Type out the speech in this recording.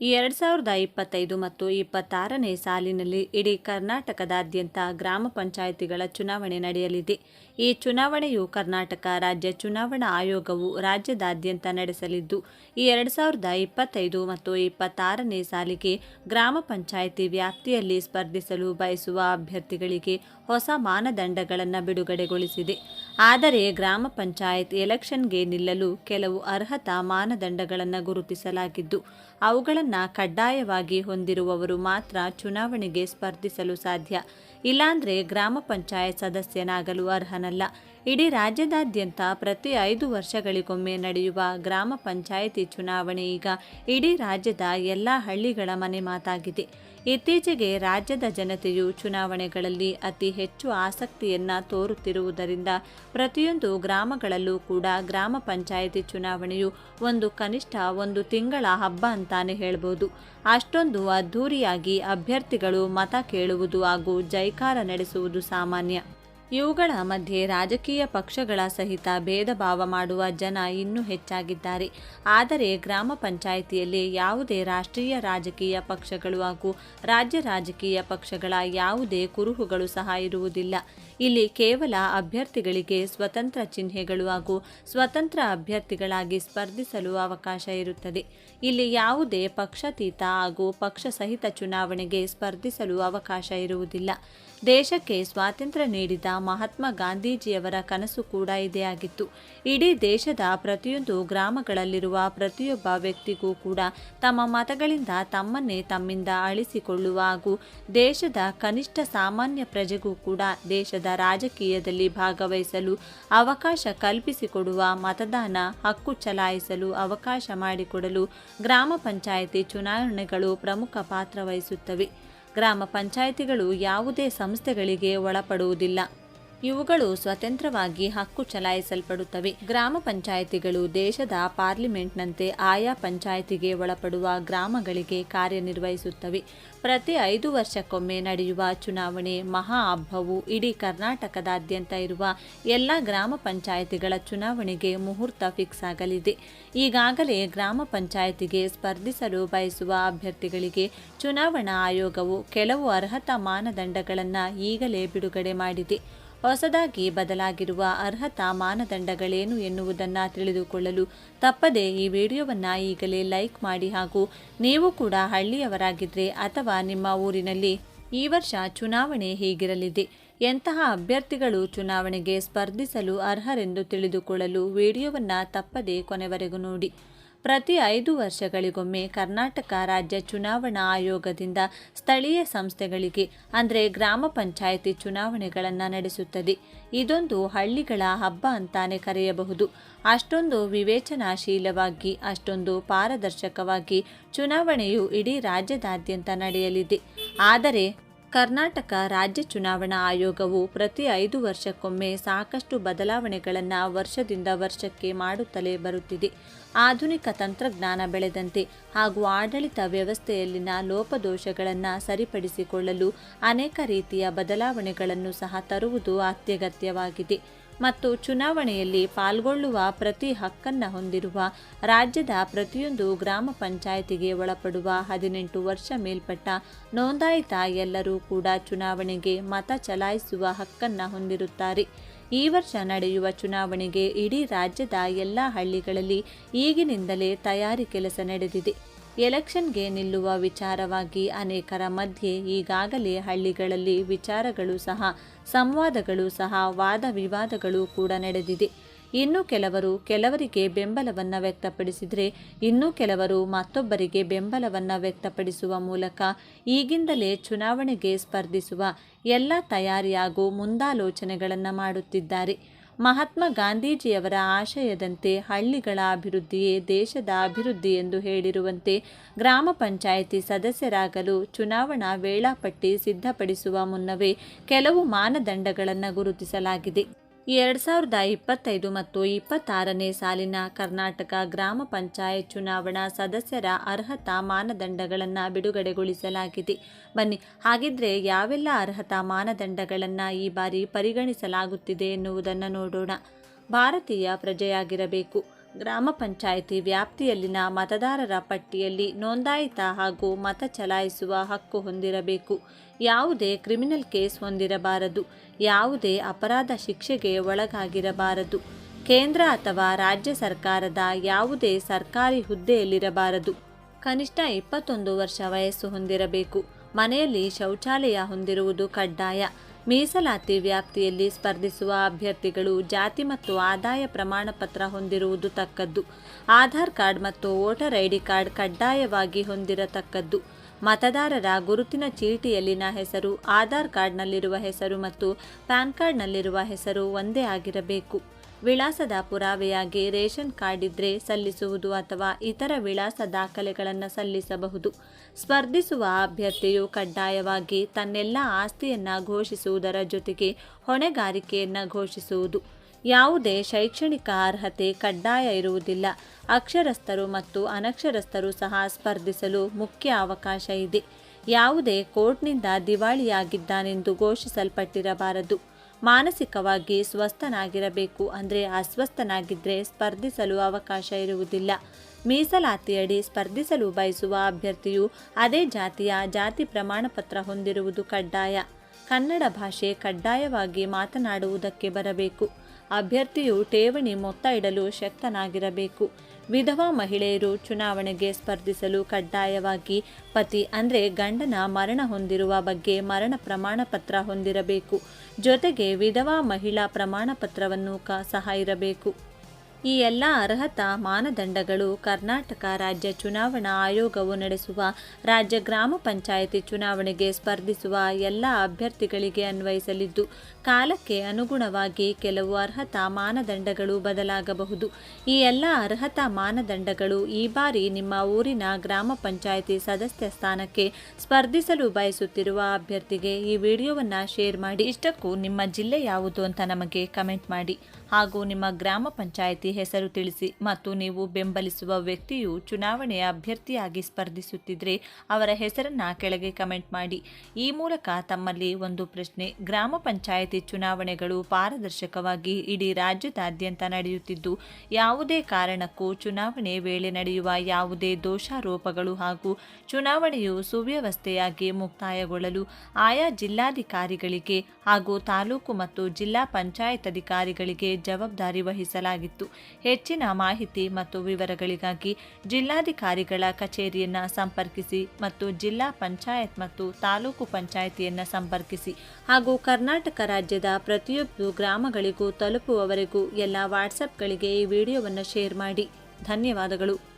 ಈ ಎರಡು ಸಾವಿರದ ಇಪ್ಪತ್ತೈದು ಮತ್ತು ಇಪ್ಪತ್ತಾರನೇ ಸಾಲಿನಲ್ಲಿ ಇಡೀ ಕರ್ನಾಟಕದಾದ್ಯಂತ ಗ್ರಾಮ ಪಂಚಾಯಿತಿಗಳ ಚುನಾವಣೆ ನಡೆಯಲಿದೆ. ಈ ಚುನಾವಣೆಯು ಕರ್ನಾಟಕ ರಾಜ್ಯ ಚುನಾವಣಾ ಆಯೋಗವು ರಾಜ್ಯದಾದ್ಯಂತ ನಡೆಸಲಿದ್ದು, ಈ ಎರಡು ಸಾವಿರದ ಇಪ್ಪತ್ತೈದು ಮತ್ತು ಇಪ್ಪತ್ತಾರನೇ ಸಾಲಿಗೆ ಗ್ರಾಮ ಪಂಚಾಯಿತಿ ವ್ಯಾಪ್ತಿಯಲ್ಲಿ ಸ್ಪರ್ಧಿಸಲು ಬಯಸುವ ಅಭ್ಯರ್ಥಿಗಳಿಗೆ ಹೊಸ ಮಾನದಂಡಗಳನ್ನು ಬಿಡುಗಡೆಗೊಳಿಸಿದೆ. ಆದರೆ ಗ್ರಾಮ ಪಂಚಾಯತ್ ಎಲೆಕ್ಷನ್ಗೆ ನಿಲ್ಲಲು ಕೆಲವು ಅರ್ಹತಾ ಮಾನದಂಡಗಳನ್ನು ಗುರುತಿಸಲಾಗಿದ್ದು ಅವುಗಳನ್ನು ಕಡ್ಡಾಯವಾಗಿ ಹೊಂದಿರುವವರು ಮಾತ್ರ ಚುನಾವಣೆಗೆ ಸ್ಪರ್ಧಿಸಲು ಸಾಧ್ಯ. ಇಲ್ಲಾಂದ್ರೆ ಗ್ರಾಮ ಪಂಚಾಯತ್ ಸದಸ್ಯನಾಗಲು ಅರ್ಹನಲ್ಲ. ಇಡೀ ರಾಜ್ಯದಾದ್ಯಂತ ಪ್ರತಿ ಐದು ವರ್ಷಗಳಿಗೊಮ್ಮೆ ನಡೆಯುವ ಗ್ರಾಮ ಪಂಚಾಯಿತಿ ಚುನಾವಣೆ ಈಗ ಇಡೀ ರಾಜ್ಯದ ಎಲ್ಲ ಹಳ್ಳಿಗಳ ಮನೆ ಮಾತಾಗಿದೆ. ಇತ್ತೀಚೆಗೆ ರಾಜ್ಯದ ಜನತೆಯು ಚುನಾವಣೆಗಳಲ್ಲಿ ಅತಿ ಹೆಚ್ಚು ಆಸಕ್ತಿಯನ್ನ ತೋರುತ್ತಿರುವುದರಿಂದ ಪ್ರತಿಯೊಂದು ಗ್ರಾಮಗಳಲ್ಲೂ ಕೂಡ ಗ್ರಾಮ ಪಂಚಾಯಿತಿ ಚುನಾವಣೆಯು ಒಂದು ಕನಿಷ್ಠ ಒಂದು ತಿಂಗಳ ಹಬ್ಬ ಅಂತಾನೆ ಹೇಳ್ಬೋದು. ಅಷ್ಟೊಂದು ಅದ್ಧೂರಿಯಾಗಿ ಅಭ್ಯರ್ಥಿಗಳು ಮತ ಕೇಳುವುದು ಹಾಗೂ ಜೈಕಾರ ನಡೆಸುವುದು ಸಾಮಾನ್ಯ. ಇವುಗಳ ಮಧ್ಯೆ ರಾಜಕೀಯ ಪಕ್ಷಗಳ ಸಹಿತ ಭೇದ ಭಾವ ಮಾಡುವ ಜನ ಇನ್ನೂ ಹೆಚ್ಚಾಗಿದ್ದಾರೆ. ಆದರೆ ಗ್ರಾಮ ಪಂಚಾಯಿತಿಯಲ್ಲಿ ಯಾವುದೇ ರಾಷ್ಟ್ರೀಯ ರಾಜಕೀಯ ಪಕ್ಷಗಳು ಹಾಗೂ ರಾಜ್ಯ ರಾಜಕೀಯ ಪಕ್ಷಗಳ ಯಾವುದೇ ಕುರುಹುಗಳು ಸಹ ಇರುವುದಿಲ್ಲ. ಇಲ್ಲಿ ಕೇವಲ ಅಭ್ಯರ್ಥಿಗಳಿಗೆ ಸ್ವತಂತ್ರ ಚಿಹ್ನೆಗಳು ಹಾಗೂ ಸ್ವತಂತ್ರ ಅಭ್ಯರ್ಥಿಗಳಾಗಿ ಸ್ಪರ್ಧಿಸಲು ಅವಕಾಶ ಇರುತ್ತದೆ. ಇಲ್ಲಿ ಯಾವುದೇ ಪಕ್ಷಾತೀತ ಹಾಗೂ ಪಕ್ಷ ಸಹಿತ ಚುನಾವಣೆಗೆ ಸ್ಪರ್ಧಿಸಲು ಅವಕಾಶ ಇರುವುದಿಲ್ಲ. ದೇಶಕ್ಕೆ ಸ್ವಾತಂತ್ರ್ಯ ನೀಡಿದ ಮಹಾತ್ಮ ಗಾಂಧೀಜಿಯವರ ಕನಸು ಕೂಡ ಇದೇ ಆಗಿತ್ತು. ಇಡೀ ದೇಶದ ಪ್ರತಿಯೊಂದು ಗ್ರಾಮಗಳಲ್ಲಿರುವ ಪ್ರತಿಯೊಬ್ಬ ವ್ಯಕ್ತಿಗೂ ಕೂಡ ತಮ್ಮ ಮತಗಳಿಂದ ತಮ್ಮನ್ನೇ ತಮ್ಮಿಂದ ಅಳಿಸಿಕೊಳ್ಳುವ ಹಾಗೂ ದೇಶದ ಕನಿಷ್ಠ ಸಾಮಾನ್ಯ ಪ್ರಜೆಗೂ ಕೂಡ ದೇಶದ ರಾಜಕೀಯದಲ್ಲಿ ಭಾಗವಹಿಸಲು ಅವಕಾಶ ಕಲ್ಪಿಸಿಕೊಡುವ ಮತದಾನ ಹಕ್ಕು ಚಲಾಯಿಸಲು ಅವಕಾಶ ಮಾಡಿಕೊಡಲು ಗ್ರಾಮ ಪಂಚಾಯಿತಿ ಚುನಾವಣೆಗಳು ಪ್ರಮುಖ ಪಾತ್ರ ವಹಿಸುತ್ತವೆ. ಗ್ರಾಮ ಪಂಚಾಯಿತಿಗಳು ಯಾವುದೇ ಸಂಸ್ಥೆಗಳಿಗೆ ಒಳಪಡುವುದಿಲ್ಲ. ಇವುಗಳು ಸ್ವತಂತ್ರವಾಗಿ ಹಕ್ಕು ಚಲಾಯಿಸಲ್ಪಡುತ್ತವೆ. ಗ್ರಾಮ ಪಂಚಾಯಿತಿಗಳು ದೇಶದ ಪಾರ್ಲಿಮೆಂಟ್ನಂತೆ ಆಯಾ ಪಂಚಾಯಿತಿಗೆ ಒಳಪಡುವ ಗ್ರಾಮಗಳಿಗೆ ಕಾರ್ಯನಿರ್ವಹಿಸುತ್ತವೆ. ಪ್ರತಿ ಐದು ವರ್ಷಕ್ಕೊಮ್ಮೆ ನಡೆಯುವ ಚುನಾವಣೆ ಮಹಾ ಹಬ್ಬವು ಇಡೀ ಕರ್ನಾಟಕದಾದ್ಯಂತ ಇರುವ ಎಲ್ಲ ಗ್ರಾಮ ಪಂಚಾಯಿತಿಗಳ ಚುನಾವಣೆಗೆ ಮುಹೂರ್ತ ಫಿಕ್ಸ್ ಆಗಲಿದೆ. ಈಗಾಗಲೇ ಗ್ರಾಮ ಪಂಚಾಯಿತಿಗೆ ಸ್ಪರ್ಧಿಸಲು ಬಯಸುವ ಅಭ್ಯರ್ಥಿಗಳಿಗೆ ಚುನಾವಣಾ ಆಯೋಗವು ಕೆಲವು ಅರ್ಹತಾ ಮಾನದಂಡಗಳನ್ನು ಈಗಲೇ ಬಿಡುಗಡೆ ಮಾಡಿದೆ. ಹೊಸದಾಗಿ ಬದಲಾಗಿರುವ ಅರ್ಹತಾ ಮಾನದಂಡಗಳೇನು ಎನ್ನುವುದನ್ನು ತಿಳಿದುಕೊಳ್ಳಲು ತಪ್ಪದೆ ಈ ವಿಡಿಯೋವನ್ನು ಈಗಲೇ ಲೈಕ್ ಮಾಡಿ ಹಾಗೂ ನೀವು ಕೂಡ ಹಳ್ಳಿಯವರಾಗಿದ್ದರೆ ಅಥವಾ ನಿಮ್ಮ ಊರಿನಲ್ಲಿ ಈ ವರ್ಷ ಚುನಾವಣೆ ಹೀಗಿರಲಿದೆ, ಎಂತಹ ಅಭ್ಯರ್ಥಿಗಳು ಚುನಾವಣೆಗೆ ಸ್ಪರ್ಧಿಸಲು ಅರ್ಹರೆಂದು ತಿಳಿದುಕೊಳ್ಳಲು ವಿಡಿಯೋವನ್ನು ತಪ್ಪದೆ ಕೊನೆವರೆಗೂ ನೋಡಿ. ಪ್ರತಿ ಐದು ವರ್ಷಗಳಿಗೊಮ್ಮೆ ಕರ್ನಾಟಕ ರಾಜ್ಯ ಚುನಾವಣಾ ಆಯೋಗದಿಂದ ಸ್ಥಳೀಯ ಸಂಸ್ಥೆಗಳಿಗೆ, ಅಂದರೆ ಗ್ರಾಮ ಪಂಚಾಯಿತಿ ಚುನಾವಣೆಗಳನ್ನು ನಡೆಸುತ್ತದೆ. ಇದೊಂದು ಹಳ್ಳಿಗಳ ಹಬ್ಬ ಅಂತಾನೆ ಕರೆಯಬಹುದು. ಅಷ್ಟೊಂದು ವಿವೇಚನಾಶೀಲವಾಗಿ, ಅಷ್ಟೊಂದು ಪಾರದರ್ಶಕವಾಗಿ ಚುನಾವಣೆಯು ಇಡೀ ರಾಜ್ಯದಾದ್ಯಂತ ನಡೆಯಲಿದೆ. ಆದರೆ ಕರ್ನಾಟಕ ರಾಜ್ಯ ಚುನಾವಣಾ ಆಯೋಗವು ಪ್ರತಿ ಐದು ವರ್ಷಕ್ಕೊಮ್ಮೆ ಸಾಕಷ್ಟು ಬದಲಾವಣೆಗಳನ್ನು ವರ್ಷದಿಂದ ವರ್ಷಕ್ಕೆ ಮಾಡುತ್ತಲೇ ಬರುತ್ತಿದೆ. ಆಧುನಿಕ ತಂತ್ರಜ್ಞಾನ ಬೆಳೆದಂತೆ ಹಾಗೂ ಆಡಳಿತ ವ್ಯವಸ್ಥೆಯಲ್ಲಿನ ಲೋಪದೋಷಗಳನ್ನು ಸರಿಪಡಿಸಿಕೊಳ್ಳಲು ಅನೇಕ ರೀತಿಯ ಬದಲಾವಣೆಗಳನ್ನು ಸಹ ತರುವುದು ಅತ್ಯಗತ್ಯವಾಗಿದೆ. ಮತ್ತು ಚುನಾವಣೆಯಲ್ಲಿ ಪಾಲ್ಗೊಳ್ಳುವ ಪ್ರತಿ ಹಕ್ಕನ್ನು ಹೊಂದಿರುವ ರಾಜ್ಯದ ಪ್ರತಿಯೊಂದು ಗ್ರಾಮ ಪಂಚಾಯಿತಿಗೆ ಒಳಪಡುವ ಹದಿನೆಂಟು ವರ್ಷ ಮೇಲ್ಪಟ್ಟ ನೋಂದಾಯಿತ ಎಲ್ಲರೂ ಕೂಡ ಚುನಾವಣೆಗೆ ಮತ ಚಲಾಯಿಸುವ ಹಕ್ಕನ್ನು ಹೊಂದಿರುತ್ತಾರೆ. ಈ ವರ್ಷ ನಡೆಯುವ ಚುನಾವಣೆಗೆ ಇಡೀ ರಾಜ್ಯದ ಎಲ್ಲ ಹಳ್ಳಿಗಳಲ್ಲಿ ಈಗಿನಿಂದಲೇ ತಯಾರಿ ಕೆಲಸ ನಡೆದಿದೆ. ಎಲೆಕ್ಷನ್ಗೆ ನಿಲ್ಲುವ ವಿಚಾರವಾಗಿ ಅನೇಕರ ಮಧ್ಯೆ ಈಗಾಗಲೇ ಹಳ್ಳಿಗಳಲ್ಲಿ ವಿಚಾರಗಳು ಸಹ, ಸಂವಾದಗಳು ಸಹ, ವಾದ ವಿವಾದಗಳು ಕೂಡ ನಡೆದಿದೆ. ಇನ್ನು ಕೆಲವರು ಕೆಲವರಿಗೆ ಬೆಂಬಲವನ್ನು ವ್ಯಕ್ತಪಡಿಸಿದರೆ, ಇನ್ನೂ ಕೆಲವರು ಮತ್ತೊಬ್ಬರಿಗೆ ಬೆಂಬಲವನ್ನು ವ್ಯಕ್ತಪಡಿಸುವ ಮೂಲಕ ಈಗಿಂದಲೇ ಚುನಾವಣೆಗೆ ಸ್ಪರ್ಧಿಸುವ ಎಲ್ಲ ತಯಾರಿಯಾಗೂ ಮುಂದಾಲೋಚನೆಗಳನ್ನು ಮಾಡುತ್ತಿದ್ದಾರೆ. ಮಹಾತ್ಮ ಗಾಂಧೀಜಿಯವರ ಆಶಯದಂತೆ ಹಳ್ಳಿಗಳ ಅಭಿವೃದ್ಧಿಯೇ ದೇಶದ ಅಭಿವೃದ್ಧಿ ಎಂದು ಹೇಳಿರುವಂತೆ ಗ್ರಾಮ ಪಂಚಾಯಿತಿ ಸದಸ್ಯರಾಗಲು ಚುನಾವಣಾ ವೇಳಾಪಟ್ಟಿ ಸಿದ್ಧಪಡಿಸುವ ಮುನ್ನವೇ ಕೆಲವು ಮಾನದಂಡಗಳನ್ನು ಗುರುತಿಸಲಾಗಿದೆ. ಎರಡು ಸಾವಿರದ ಇಪ್ಪತ್ತೈದು ಮತ್ತು ಇಪ್ಪತ್ತಾರನೇ ಸಾಲಿನ ಕರ್ನಾಟಕ ಗ್ರಾಮ ಪಂಚಾಯತ್ ಚುನಾವಣಾ ಸದಸ್ಯರ ಅರ್ಹತಾ ಮಾನದಂಡಗಳನ್ನು ಬಿಡುಗಡೆಗೊಳಿಸಲಾಗಿದೆ. ಬನ್ನಿ, ಹಾಗಿದ್ರೆ ಯಾವೆಲ್ಲ ಅರ್ಹತಾ ಮಾನದಂಡಗಳನ್ನು ಈ ಬಾರಿ ಪರಿಗಣಿಸಲಾಗುತ್ತಿದೆ ಎನ್ನುವುದನ್ನು ನೋಡೋಣ. ಭಾರತೀಯ ಪ್ರಜೆಯಾಗಿರಬೇಕು. ಗ್ರಾಮ ಪಂಚಾಯಿತಿ ವ್ಯಾಪ್ತಿಯಲ್ಲಿನ ಮತದಾರರ ಪಟ್ಟಿಯಲ್ಲಿ ನೋಂದಾಯಿತ ಹಾಗೂ ಮತ ಚಲಾಯಿಸುವ ಹಕ್ಕು ಹೊಂದಿರಬೇಕು. ಯಾವುದೇ ಕ್ರಿಮಿನಲ್ ಕೇಸ್ ಹೊಂದಿರಬಾರದು. ಯಾವುದೇ ಅಪರಾಧ ಶಿಕ್ಷೆಗೆ ಒಳಗಾಗಿರಬಾರದು. ಕೇಂದ್ರ ಅಥವಾ ರಾಜ್ಯ ಸರ್ಕಾರದ ಯಾವುದೇ ಸರ್ಕಾರಿ ಹುದ್ದೆಯಲ್ಲಿರಬಾರದು. ಕನಿಷ್ಠ ಇಪ್ಪತ್ತೊಂದು ವರ್ಷ ವಯಸ್ಸು ಹೊಂದಿರಬೇಕು. ಮನೆಯಲ್ಲಿ ಶೌಚಾಲಯ ಹೊಂದಿರುವುದು ಕಡ್ಡಾಯ. ಮೀಸಲಾತಿ ವ್ಯಾಪ್ತಿಯಲ್ಲಿ ಸ್ಪರ್ಧಿಸುವ ಅಭ್ಯರ್ಥಿಗಳು ಜಾತಿ ಮತ್ತು ಆದಾಯ ಪ್ರಮಾಣ ಪತ್ರ ಹೊಂದಿರುವುದು ತಕ್ಕದ್ದು. ಆಧಾರ್ ಕಾರ್ಡ್ ಮತ್ತು ವೋಟರ್ ಐಡಿ ಕಾರ್ಡ್ ಕಡ್ಡಾಯವಾಗಿ ಹೊಂದಿರತಕ್ಕದ್ದು. ಮತದಾರರ ಗುರುತಿನ ಚೀಟಿಯಲ್ಲಿನ ಹೆಸರು, ಆಧಾರ್ ಕಾರ್ಡ್ನಲ್ಲಿರುವ ಹೆಸರು ಮತ್ತು ಪ್ಯಾನ್ ಕಾರ್ಡ್ನಲ್ಲಿರುವ ಹೆಸರು ಒಂದೇ ಆಗಿರಬೇಕು. ವಿಳಾಸದ ಪುರಾವೆಯಾಗಿ ರೇಷನ್ ಕಾರ್ಡ್ ಇದ್ರೆ ಸಲ್ಲಿಸುವುದು ಅಥವಾ ಇತರ ವಿಳಾಸ ದಾಖಲೆಗಳನ್ನು ಸಲ್ಲಿಸಬಹುದು. ಸ್ಪರ್ಧಿಸುವ ಅಭ್ಯರ್ಥಿಯು ಕಡ್ಡಾಯವಾಗಿ ತನ್ನೆಲ್ಲ ಆಸ್ತಿಯನ್ನು ಘೋಷಿಸುವುದರ ಜೊತೆಗೆ ಹೊಣೆಗಾರಿಕೆಯನ್ನು ಘೋಷಿಸುವುದು. ಯಾವುದೇ ಶೈಕ್ಷಣಿಕ ಅರ್ಹತೆ ಕಡ್ಡಾಯ ಇರುವುದಿಲ್ಲ. ಅಕ್ಷರಸ್ಥರು ಮತ್ತು ಅನಕ್ಷರಸ್ಥರು ಸಹ ಸ್ಪರ್ಧಿಸಲು ಮುಖ್ಯ ಅವಕಾಶ ಇದೆ. ಯಾವುದೇ ಕೋರ್ಟ್ನಿಂದ ದಿವಾಳಿಯಾಗಿದ್ದಾನೆಂದು ಘೋಷಿಸಲ್ಪಟ್ಟಿರಬಾರದು. ಮಾನಸಿಕವಾಗಿ ಸ್ವಸ್ಥನಾಗಿರಬೇಕು ಅಂದರೆ ಅಸ್ವಸ್ಥನಾಗಿದ್ದರೆ ಸ್ಪರ್ಧಿಸಲು ಅವಕಾಶ ಇರುವುದಿಲ್ಲ. ಮೀಸಲಾತಿಯಡಿ ಸ್ಪರ್ಧಿಸಲು ಬಯಸುವ ಅಭ್ಯರ್ಥಿಯು ಅದೇ ಜಾತಿಯ ಜಾತಿ ಪ್ರಮಾಣಪತ್ರ ಹೊಂದಿರುವುದು ಕಡ್ಡಾಯ. ಕನ್ನಡ ಭಾಷೆ ಕಡ್ಡಾಯವಾಗಿ ಮಾತನಾಡುವುದಕ್ಕೆ ಬರಬೇಕು. ಅಭ್ಯರ್ಥಿಯು ಠೇವಣಿ ಮೊತ್ತ ಇಡಲು ಶಕ್ತನಾಗಿರಬೇಕು. ವಿಧವಾ ಮಹಿಳೆಯರು ಚುನಾವಣೆಗೆ ಸ್ಪರ್ಧಿಸಲು ಕಡ್ಡಾಯವಾಗಿ ಪತಿ ಅಂದರೆ ಗಂಡನ ಮರಣ ಹೊಂದಿರುವ ಬಗ್ಗೆ ಮರಣ ಪ್ರಮಾಣ ಪತ್ರ ಹೊಂದಿರಬೇಕು. ಜೊತೆಗೆ ವಿಧವಾ ಮಹಿಳಾ ಪ್ರಮಾಣ ಪತ್ರವನ್ನು ಸಹ ಇರಬೇಕು. ಈ ಎಲ್ಲ ಅರ್ಹತಾ ಮಾನದಂಡಗಳು ಕರ್ನಾಟಕ ರಾಜ್ಯ ಚುನಾವಣಾ ಆಯೋಗವು ನಡೆಸುವ ರಾಜ್ಯ ಗ್ರಾಮ ಪಂಚಾಯಿತಿ ಚುನಾವಣೆಗೆ ಸ್ಪರ್ಧಿಸುವ ಎಲ್ಲ ಅಭ್ಯರ್ಥಿಗಳಿಗೆ ಅನ್ವಯಿಸಲಿದ್ದು, ಕಾಲಕ್ಕೆ ಅನುಗುಣವಾಗಿ ಕೆಲವು ಅರ್ಹತಾ ಮಾನದಂಡಗಳು ಬದಲಾಗಬಹುದು. ಈ ಎಲ್ಲ ಅರ್ಹತಾ ಮಾನದಂಡಗಳು ಈ ಬಾರಿ ನಿಮ್ಮ ಊರಿನ ಗ್ರಾಮ ಪಂಚಾಯಿತಿ ಸದಸ್ಯ ಸ್ಥಾನಕ್ಕೆ ಸ್ಪರ್ಧಿಸಲು ಬಯಸುತ್ತಿರುವ ಅಭ್ಯರ್ಥಿಗೆ ಈ ವಿಡಿಯೋವನ್ನು ಶೇರ್ ಮಾಡಿ. ಇಷ್ಟಕ್ಕೂ ನಿಮ್ಮ ಜಿಲ್ಲೆ ಯಾವುದು ಅಂತ ನಮಗೆ ಕಮೆಂಟ್ ಮಾಡಿ. ಹಾಗೂ ನಿಮ್ಮ ಗ್ರಾಮ ಪಂಚಾಯಿತಿ ಹೆಸರು ತಿಳಿಸಿ ಮತ್ತು ನೀವು ಬೆಂಬಲಿಸುವ ವ್ಯಕ್ತಿಯು ಚುನಾವಣೆಯ ಅಭ್ಯರ್ಥಿಯಾಗಿ ಸ್ಪರ್ಧಿಸುತ್ತಿದ್ದರೆ ಅವರ ಹೆಸರನ್ನು ಕೆಳಗೆ ಕಮೆಂಟ್ ಮಾಡಿ. ಈ ಮೂಲಕ ತಮ್ಮಲ್ಲಿ ಒಂದು ಪ್ರಶ್ನೆ, ಗ್ರಾಮ ಪಂಚಾಯಿತಿ ಚುನಾವಣೆಗಳು ಪಾರದರ್ಶಕವಾಗಿ ಇಡೀ ರಾಜ್ಯದಾದ್ಯಂತ ನಡೆಯುತ್ತಿದ್ದು, ಯಾವುದೇ ಕಾರಣಕ್ಕೂ ಚುನಾವಣೆ ವೇಳೆ ನಡೆಯುವ ಯಾವುದೇ ದೋಷಾರೋಪಗಳು ಹಾಗೂ ಚುನಾವಣೆಯು ಸುವ್ಯವಸ್ಥೆಯಾಗಿ ಮುಕ್ತಾಯಗೊಳ್ಳಲು ಆಯಾ ಜಿಲ್ಲಾಧಿಕಾರಿಗಳಿಗೆ ಹಾಗೂ ತಾಲೂಕು ಮತ್ತು ಜಿಲ್ಲಾ ಪಂಚಾಯತ್ ಅಧಿಕಾರಿಗಳಿಗೆ ಜವಾಬ್ದಾರಿ ವಹಿಸಲಾಗಿತ್ತು. ಹೆಚ್ಚಿನ ಮಾಹಿತಿ ಮತ್ತು ವಿವರಗಳಿಗಾಗಿ ಜಿಲ್ಲಾಧಿಕಾರಿಗಳ ಕಚೇರಿಯನ್ನು ಸಂಪರ್ಕಿಸಿ ಮತ್ತು ಜಿಲ್ಲಾ ಪಂಚಾಯತ್ ಮತ್ತು ತಾಲೂಕು ಪಂಚಾಯತಿಯನ್ನು ಸಂಪರ್ಕಿಸಿ ಹಾಗೂ ಕರ್ನಾಟಕ ರಾಜ್ಯದ ಪ್ರತಿಯೊಂದು ಗ್ರಾಮಗಳಿಗೂ ತಲುಪುವವರೆಗೂ ಎಲ್ಲ ವಾಟ್ಸಪ್ಗಳಿಗೆ ಈ ವಿಡಿಯೋವನ್ನು ಶೇರ್ ಮಾಡಿ. ಧನ್ಯವಾದಗಳು.